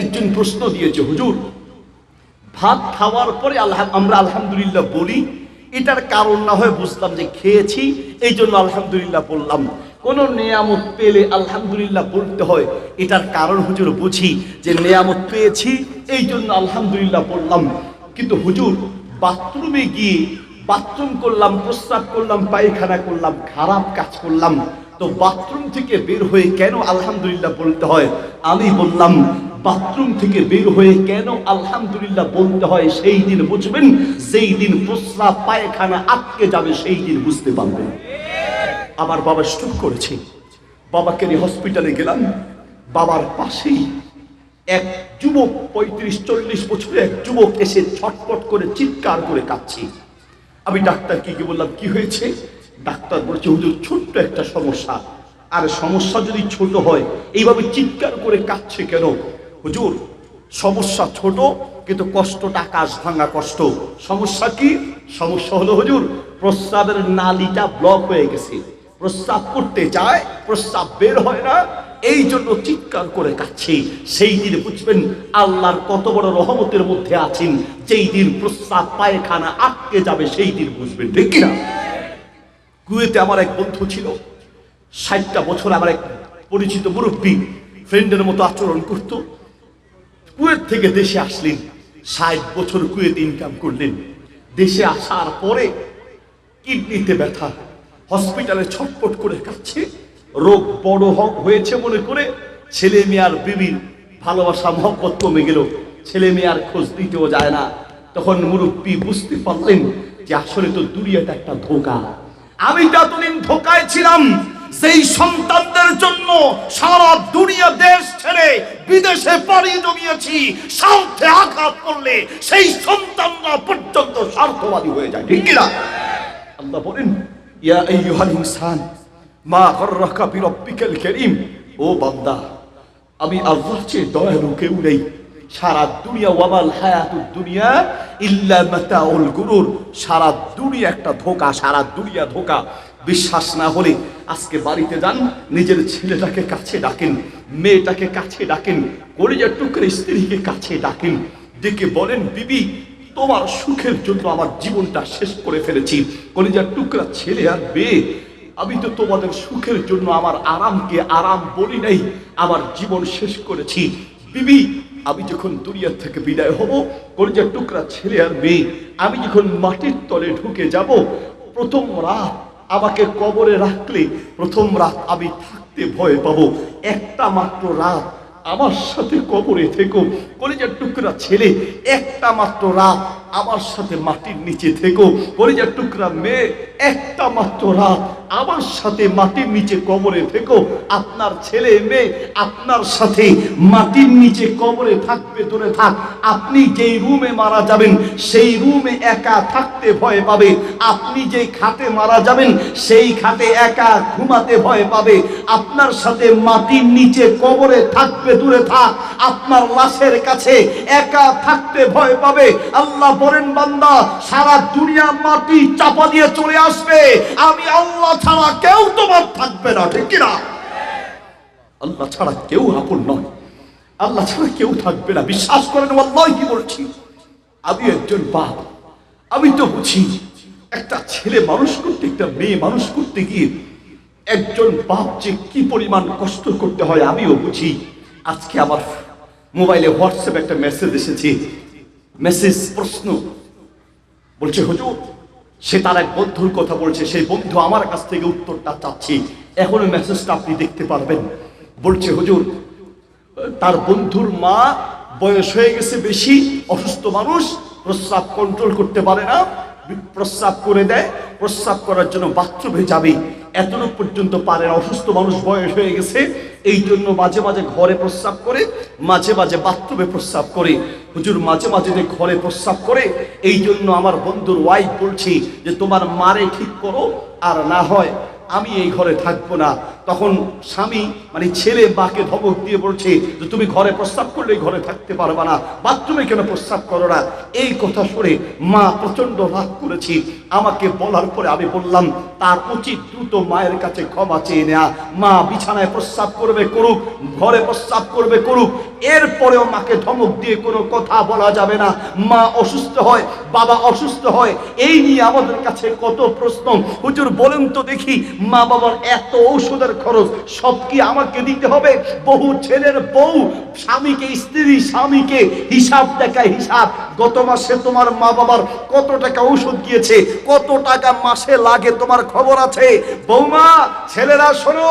একজন প্রশ্ন দিয়েছে, হুজুর, ভাত খাওয়ার পরে আল্লাহ আমরা আলহামদুলিল্লাহ বলি, এটার কারণ না হয় বুঝলাম যে খেয়েছি, এই জন্য আলহামদুলিল্লাহ বললাম। কোন নেয়ামত পেলে আলহামদুলিল্লাহ বলতে হয়, এটার কারণ হুজুর বুঝি যে নেয়ামত পেয়েছি, এই জন্য আলহামদুলিল্লাহ বললাম। কিন্তু হুজুর, বাথরুমে গিয়ে বাথরুম করলাম, প্রস্রাব করলাম, পায়খানা করলাম, খারাপ কাজ করলাম। তো বাথরুম থেকে বের হয়ে কেন আলহামদুলিল্লাহ বলতে হয়? আমি বললাম বাথরুম থেকে বের হয়ে কেন আলহামদুলিল্লাহ বলতে হয় সেই দিন বুঝবেন? সেই দিন প্রস্রাব পায়খানা আটকে যাবে সেই দিন বুঝতে পারবেন। আমার বাবা স্ট্রোক করেছে। বাবাকে নিয়ে হসপিটালে গেলাম। বাবার পাশেই এক যুবক, পঁয়ত্রিশ, চল্লিশ বছরের এক যুবক এসে ছটপট করে চিৎকার করে কাঁদছে। আমি ডাক্তারকে গিয়ে বললাম, কি হয়েছে? ডাক্তার বলছে, হুজুর, ছোট্ট একটা সমস্যা। আর সমস্যা যদি ছোট হয়, এইভাবে চিৎকার করে কাঁদছে কেন? হুজুর, সমস্যা ছোট, কিন্তু কষ্টটা কাজ ভাঙা কষ্ট। সমস্যা কি? সমস্যা হলো হুজুর, প্রস্রাবের নালিটা ব্লক হয়ে গেছে। প্রস্রাব করতে যায়, প্রস্রাব বের হয় না, এই জন্য চিৎকার করে কাচ্ছে সেই দিন বুঝবেন, আল্লাহর কত বড় রহমতের মধ্যে আছেন। যেই দিন প্রস্রাব পায়খানা আটকে যাবে, সেই দিন বুঝবেন, ঠিক কিনা? কুয়েতে আমার এক বন্ধু ছিল, ষাটটা বছর আমার এক পরিচিত মুরব্বী ফ্রেন্ডের মতো আচরণ করত। কুয়েত থেকে দেশে আসলেন। ষাট বছর কুয়েত ইনকাম করলেন। দেশে আসার পরে কিডনিতে ব্যথা, হসপিটালে ছটপট করে কাচ্ছে রোগ বড় হয়েছে মনে করে ছেলে মেয়ার বিবির ভালোবাসা, মহব্বত কমে গেল। ছেলে মেয়ার খোঁজ দিতেও যায় না। তখন মুরব্বী বুঝতে পারলেন যে আসলে তো দুনিয়াটা একটা ধোকা। আমি যতদিন ধোকায় ছিলাম সেই সন্তানদের জন্য সারা দুনিয়া দেশ ছেড়ে বিদেশে পাড়ি জমিয়েছি, স্বার্থে আঘাত করলে সেই সন্তানরা পর্যন্ত স্বার্থবাদী হয়ে যায়। ঠিক কিনা? আল্লাহ বলেন, ইয়া আইয়ুহাল ইনসান, মা গররাকা বিরাব্বিকাল কারীম। ও বান্দা, আমি আল্লাহর চেয়ে দয়ালু কেউ নেই। সারা দুনিয়া ওয়ামাল হায়াতুদ দুনিয়া ইল্লা মাতাউল গুরুর। সারা দুনিয়া একটা ধোকা, সারা দুনিয়া ধোকা। বিশ্বাস না হলে আজকে বাড়িতে যান, নিজের ছেলেটাকে কাছে ডাকেন, মেয়েটাকে কাছে ডাকেন কলিজার টুকরে স্ত্রীকে কাছে ডাকেন। ডেকে বলেন, বিবি, তোমার সুখের জন্য আমার জীবনটা শেষ করে ফেলেছি। কলিজার টুকরা ছেলে আর মেয়ে, আমি তো তোমাদের সুখের জন্য আমার আরামকে আরাম বলি নাই, আমার জীবন শেষ করেছি। বিবি, আমি যখন দুনিয়া থেকে বিদায় হব, কলিজার টুকরা ছেলে আর মেয়ে, আমি যখন মাটির তলে ঢুকে যাব, প্রথম রাত আমাকে কবরে রাখলে প্রথম রাত আমি থাকতে ভয় পাবো। একটা মাত্র রাত আমার সাথে কবরে থেকো। কলিজার টুকরা ছেলে, একটা মাত্র রাত আমার সাথে মাটির নিচে থেকো। কলিজার টুকরা মেয়ে একটা মাত্র রাত। আমার সাথে মাটির নিচে কবরে থেকো। আপনার ছেলে, মেয়ে, আপনার সাথে মাটির নিচে কবরে থাকবে, দূরে থাক। আপনি যেই রুমে মারা যাবেন, সেই রুমে একা থাকতে ভয় পাবে। আপনি যেই খাতে মারা যাবেন, সেই খাতে একা ঘুমাতে ভয় পাবে। আপনার সাথে মাটির নিচে কবরে থাকবে, দূরে থাক। আপনার লাশের কাছে একা থাকতে ভয় পাবে। আল্লাহ বলেন, বান্দা, সারা দুনিয়া মাটি চাপা দিয়ে চলে আসবে, আমি আল্লাহ ছাড়া কেউ তোমার থাকবে না, ঠিক কিনা? আল্লাহ ছাড়া কেউ আপন নয়। আল্লাহ ছাড়া কেউ থাকবে না। বিশ্বাস করেন আল্লাহ কি বলছি। আমি একজন বাপ, আমি তো বুঝি, একটা ছেলে মানুষ করতে, একটা মেয়ে মানুষ করতে গিয়ে একজন বাপ যে কি পরিমাণ কষ্ট করতে হয়, আমিও বুঝি। আজকে আমার মোবাইলে হোয়াটসঅ্যাপ একটা মেসেজ এসেছে। মেসেজ প্রশ্ন। বলছে, হুজুর সে তার এক বন্ধুর কথা বলছে, সেই বন্ধু আমার কাছ থেকে উত্তরটা চাচ্ছি। এখনও মেসেজটা আপনি দেখতে পারবেন। বলছে, হুজুর, তার বন্ধুর মা বয়স হয়ে গেছে বেশি, অসুস্থ মানুষ, প্রস্রাব কন্ট্রোল করতে পারে না, প্রস্রাব করে দেয়, প্রস্রাব করার জন্য বাথরুমে যাবে। এতটুকু পর্যন্ত পারে না, অসুস্থ মানুষ বয়স হয়ে গেছে এই জন্য মাঝে মাঝে ঘরে প্রস্রাব করে, মাঝে মাঝে বাথরুমে প্রস্রাব করে। হুজুর, মাঝে মাঝে যে ঘরে প্রস্রাব করে, এই জন্য আমার বন্ধুর ওয়াইফ বলছি যে, তোমার মারে ঠিক করো, আর না হয় আমি এই ঘরে থাকব না। তখন স্বামী মানে ছেলে মাকে ধমক দিয়ে বলছে যে, তুমি ঘরে প্রস্তাব করলে এই ঘরে থাকতে পারবে না। বাথরুমে কেন প্রস্তাব করো না? এই কথা শুনে মা প্রচণ্ড রাগ করেছি। আমাকে বলার পরে আমি বললাম, তার উচিত দ্রুত মায়ের কাছে ক্ষমা চেয়ে নেয়া। মা বিছানায় প্রস্রাব করবে করুক, ঘরে প্রস্রাব করবে করুক, এরপরেও মাকে ধমক দিয়ে কোনো কথা বলা যাবে না। মা অসুস্থ হয়, বাবা অসুস্থ হয়, এই নিয়ে আমাদের কাছে কত প্রশ্ন। হুজুর, বলেন তো দেখি, মা বাবার এত ঔষধের খরচ, সব কি আমাকে দিতে হবে? বহু ছেলের বউ, স্বামীকে, স্ত্রী স্বামীকে হিসাব দেখায় হিসাব। গত মাসে তোমার মা বাবার কত টাকা ঔষধ গিয়েছে? কত টাকা মাসে লাগে তোমার খবর আছে? বৌমা, ছেলেরা শোনো,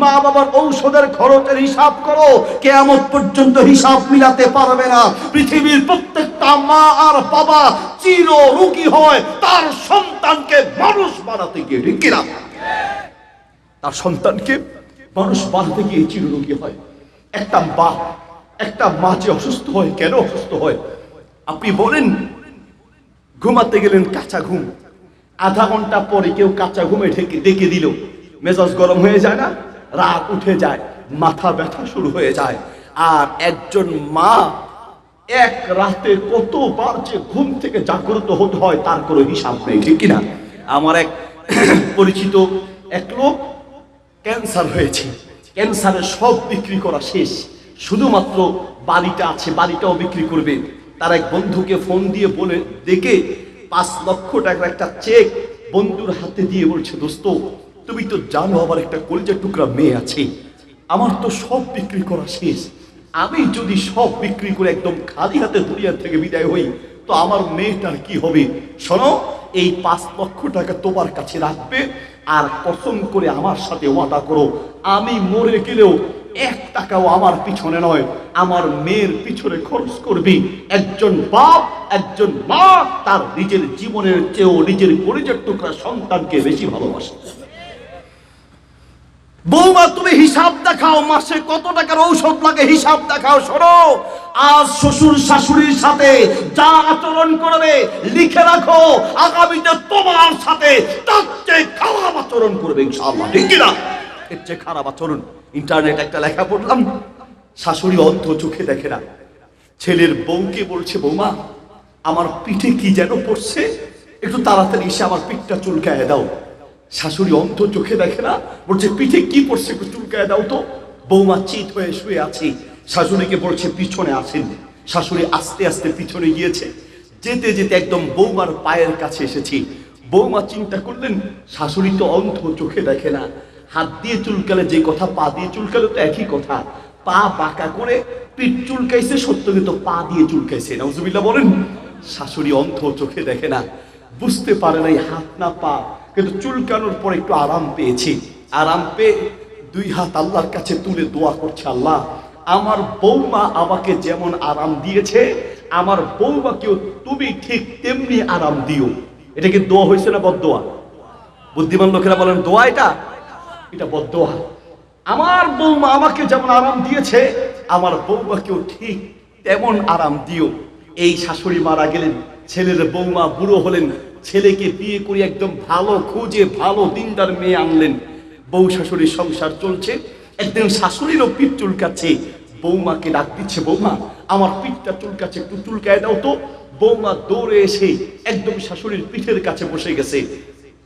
মা বাবার ঔষধের খরচের হিসাব করো। কেয়ামত পর্যন্ত হিসাব মিলাতে পারবে না। পৃথিবীর প্রত্যেকটা মা আর বাবা চির রোগী হয়, তার সন্তানকে মানুষ বানাতে গিয়ে, ঠিক কিনা? তার সন্তানকে মানুষ বানাতে গিয়ে চিররোগী হয়। একটা মা একটা মা যে অসুস্থ হয়, কেন অসুস্থ হয়? আপনি বলেন, ঘুমাতে গেলেন কাঁচা ঘুম। আধা ঘণ্টা পরে কেউ কাঁচা ঘুমে ঢেকে ডেকে দিল। মেজাজ গরম হয়ে যায় না? রাত উঠে যায়, মাথা ব্যথা শুরু হয়ে যায়। আর একজন মা এক রাতে কতবার যে ঘুম থেকে জাগ্রত হতে হয়, তার কোনো হিসাব নেই, ঠিক কিনা? আমার এক পরিচিত এক লোক ক্যান্সার হয়েছে। ক্যান্সারের সব বিক্রি করা শেষ। শুধুমাত্র বাড়িটা আছে, বাড়িটাও বিক্রি করবে। তার এক বন্ধুকে ফোন দিয়ে বলে ডেকে পাঁচ লক্ষ টাকার একটা চেক বন্ধুর হাতে দিয়ে বলছে, দোস্ত, তুমি তো জানো আবার একটা কলিজার টুকরা মেয়ে আছে। আমার তো সব বিক্রি করা শেষ। আমি যদি সব বিক্রি করে একদম খালি হাতে দুনিয়া থেকে বিদায় হই, তো আমার মেয়েটার কি হবে? শোনো, এই পাঁচ লক্ষ টাকা তোমার কাছে রাখবে আর কসম করে আমার সাথে ওয়াদা করো। আমি মরে গেলেও এক টাকাও আমার পিছনে নয়, আমার মেয়ের পিছনে খরচ করবি। একজন বাপ, একজন মা, তার নিজের জীবনের চেয়েও নিজের পরিচয় টুকরা সন্তানকে বেশি ভালোবাসে। বৌমা, তুমি হিসাব দেখাও মাসে কত টাকার ঔষধ লাগে, হিসাব দেখাও, শোনো। আজ শ্বশুর শাশুড়ির সাথে যা আচরণ করবে, লিখে রাখো। আগামীতে তোমার সাথে তার চেয়ে খারাপ আচরণ করবে, ইনশাআল্লাহ। ঠিক কিনা? এর চেয়ে খারাপ আচরণ ইন্টারনেট একটা লেখা পড়লাম, শাশুড়ি অন্ধ চোখে দেখে না। ছেলের বউকে বলছে, বৌমা, আমার পিঠে কি যেন পড়ছে? একটু তাড়াতাড়ি এসে আমার পিঠটা চুলকায় দাও। শাশুড়ি অন্ধ চোখে দেখে না, বলছে, পিঠে কি পড়ছে একটু চুলকায় দাও তো। বৌমা চিত হয়ে শুয়ে আছে। শাশুড়িকে বলছে, পিছনে আসেন। শাশুড়ি আস্তে আস্তে পিছনে গিয়েছে। যেতে যেতে একদম বৌমার পায়ের কাছে এসেছি। বৌমা চিন্তা করলেন, শাশুড়ি তো অন্ধ চোখে দেখে না। হাত দিয়ে চুলকালে যে কথা, পা দিয়ে চুলকালে তো একই কথা। পা বাঁকা করে পিঠ চুলকাইছে সত্য কিন্তু পা দিয়ে চুলকাইছে। নজুবিল্লা বলেন, শাশুড়ি অন্ধ চোখে দেখে না, বুঝতে পারে নাই হাত না পা, কিন্তু চুলকানোর পর একটু আরাম পেয়েছি। আরাম পেয়ে দুই হাত আল্লাহর কাছে তুলে দোয়া করছে, আল্লাহ, আমার বৌমা আমাকে যেমন আরাম দিয়েছে, আমার বৌমাকেও তুমি ঠিক তেমনি আরাম দিও। এটা কি দোয়া হয়েছে না বদোয়া বুদ্ধিমান লোকেরা বলেন, দোয়া এটা এটা বদোয়া আমার বৌমা আমাকে যেমন আরাম দিয়েছে, আমার বৌমাকেও ঠিক তেমন আরাম দিও। এই শাশুড়ি মারা গেলেন, ছেলের বৌমা বুড়ো হলেন, ছেলেকে বিয়ে করে একদম ভালো খুঁজে, ভালো দিনদার মেয়ে আনলেন। বউ শাশুড়ির সংসার চলছে, একদিন শাশুড়িরও পিঠ চুলকাচ্ছে। বৌমাকে ডাক দিচ্ছে, বৌমা, আমার পিঠটা চুলকাচ্ছে, একটু চুলকায় দাও তো। বৌমা দৌড়ে এসে একদম শাশুড়ির পিঠের কাছে বসে গেছে।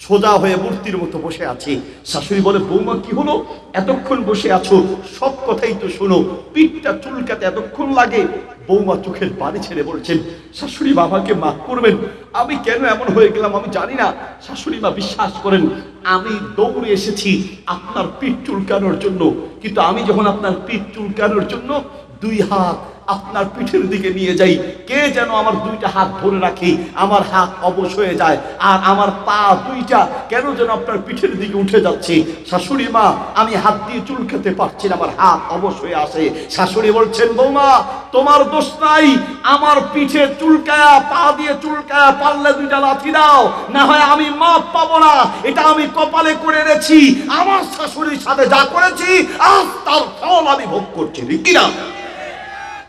সোজা হয়ে মূর্তির মতো বসে আছে। শাশুড়ি বলে, বৌমা, কি হলো? এতক্ষণ বসে আছো। সব কথাই তো শোনো। পিঠটা চুলকাতে এতক্ষণ লাগে। বৌমা চোখের বাড়ি ছেড়ে বলছেন, শাশুড়ি বাবাকে মাফ করবেন। আমি কেন এমন হয়ে গেলাম আমি জানি না। শাশুড়ি মা, বিশ্বাস করেন, আমি দৌড়ে এসেছি আপনার পিঠ চুলকানোর জন্য। কিন্তু আমি যখন আপনার পিঠ চুলকানোর জন্য দুই হাত আপনার পিঠের দিকে নিয়ে যাই। কে যেন আমার দুইটা হাত ধরে রাখি, আমার হাত অবশ হয়ে যায় আর আমার পা দুইটা কেন যেন আপনার পিঠের দিকে উঠে যাচ্ছে। শাশুড়ি মা, আমি হাত দিয়ে চুলকাতে পারছি না, আমার হাত অবশ হয়ে আসে শাশুড়ি বলছেন, বৌমা, তোমার দোষ নাই, আমার পিঠে চুলকায়া পা দিয়ে চুলকায়া পারলে দুইটা লাথি দাও, না হয় আমি মাপ পাবো না। এটা আমি কপালে করে রেছি আমার শাশুড়ির সাথে যা করেছি, আজ তার ফল আমি ভোগ করছি কিনা?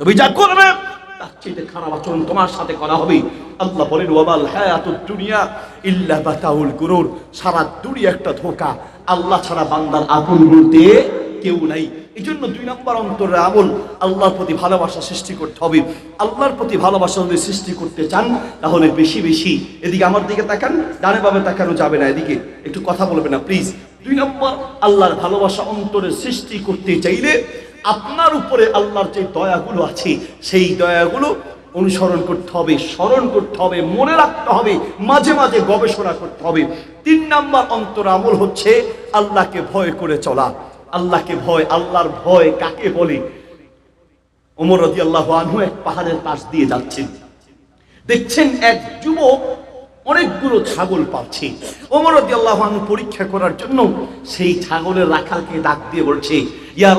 তুমি যা করবে, তার চেয়ে খারাপ আচরণ তোমার সাথে করা হবে। আল্লাহ বলেন ওয়াবাল হায়াতুদ দুনিয়া ইল্লা বাতাউল গুরুর। সারা দুনিয়া একটা ধোকা। আল্লাহ ছাড়া বান্দার আপন বলতে কেউ নাই। এই জন্য দুই নম্বর অন্তরে আমল, আল্লাহর প্রতি ভালোবাসা সৃষ্টি করতে হবে। আল্লাহর প্রতি ভালোবাসা যদি সৃষ্টি করতে চান, তাহলে বেশি বেশি। এদিকে আমার দিকে তাকান, ডানে ভাবে তাকানো যাবে না এদিকে। একটু কথা বলবে না প্লিজ দুই নম্বর, আল্লাহর ভালোবাসা অন্তরে সৃষ্টি করতে চাইলে আপনার উপরে আল্লাহর যে দয়াগুলো আছে, সেই দয়াগুলো অনুসরণ করতে হবে, স্মরণ করতে হবে, মনে রাখতে হবে, মাঝে মাঝে গবেষণা করতে হবে। তিন নাম্বার অন্তর আমল হচ্ছে আল্লাহকে ভয় করে চলা। আল্লাহকে ভয়, আল্লাহর ভয় কাকে বলে? ওমর রদি আল্লাহ আনহু এক পাহাড়ের পাশ দিয়ে যাচ্ছেন। দেখছেন এক যুবক অনেকগুলো ছাগল পাচ্ছে। ওমর রদি আল্লাহ আনহু পরীক্ষা করার জন্য সেই ছাগলের রাখালকে ডাক দিয়ে বলছে ইয়া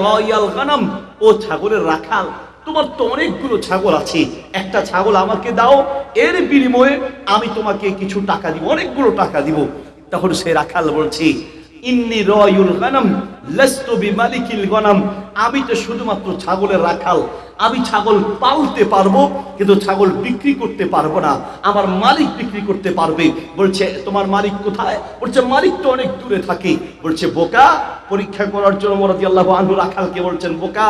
ও ছাগলের রাখাল, তোমার তো অনেকগুলো ছাগল আছে। একটা ছাগল আমাকে দাও, এর বিনিময়ে আমি তোমাকে কিছু টাকা দিব, অনেকগুলো টাকা দিব। তখন সে রাখাল বলছি, ইন্নি আমি তো শুধুমাত্র ছাগলের রাখাল আমি ছাগল পালতে পারব, কিন্তু ছাগল বিক্রি করতে পারব না। আমার মালিক বিক্রি করতে পারবে। বলছে, তোমার মালিক কোথায়? বলছে, মালিক তো অনেক দূরে থাকে। বলছে, বোকা, পরীক্ষা করার জন্য মরাদি আল্লাহ আনহু রাখালকে বলছেন, বোকা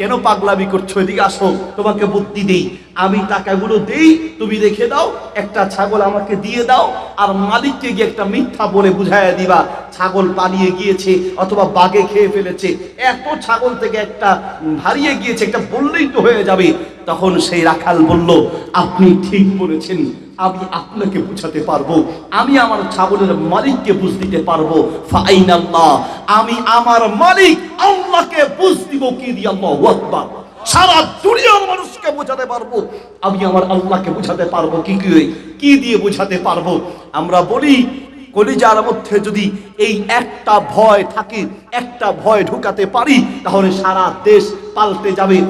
কেন পাগলামি করছ? এদিকে আসো, তোমাকে বুদ্ধি দেই। আমি টাকাগুলো দেই, তুমি রেখে দাও, একটা ছাগল আমাকে দিয়ে দাও, আর মালিককে গিয়ে একটা মিথ্যা বলে বুঝাইয়া দিবা। ছাগল পালিয়ে গিয়েছে অথবা বাগে খেয়ে ফেলেছে। এত ছাগল থেকে একটা হারিয়ে গিয়েছে, একটা বললেই তো হয়ে যাবে। তখন সেই রাখাল বলল, আপনি ঠিক বলেছেন। আমি আপনাকে বুঝাতে পারব, আমি আমার ছাগলের মালিককে বুঝ দিতে পারব। ফাইন আল্লাহ আমি আমার মালিক আল্লাহকে বুঝ দিব কি দিয়ে আল্লাহ আকবার। সারা দুনিয়ার মানুষকে বোঝাতে পারব। আমি আমার আল্লাহকে বোঝাতে পারব কি কি কি দিয়ে বোঝাতে পারব? আমরা বলি, কলিজার মধ্যে যদি এই একটা ভয় থাকে, একটা ভয় ঢুকাতে পারি, তাহলে সারা দেশ পাল্টে যাবে।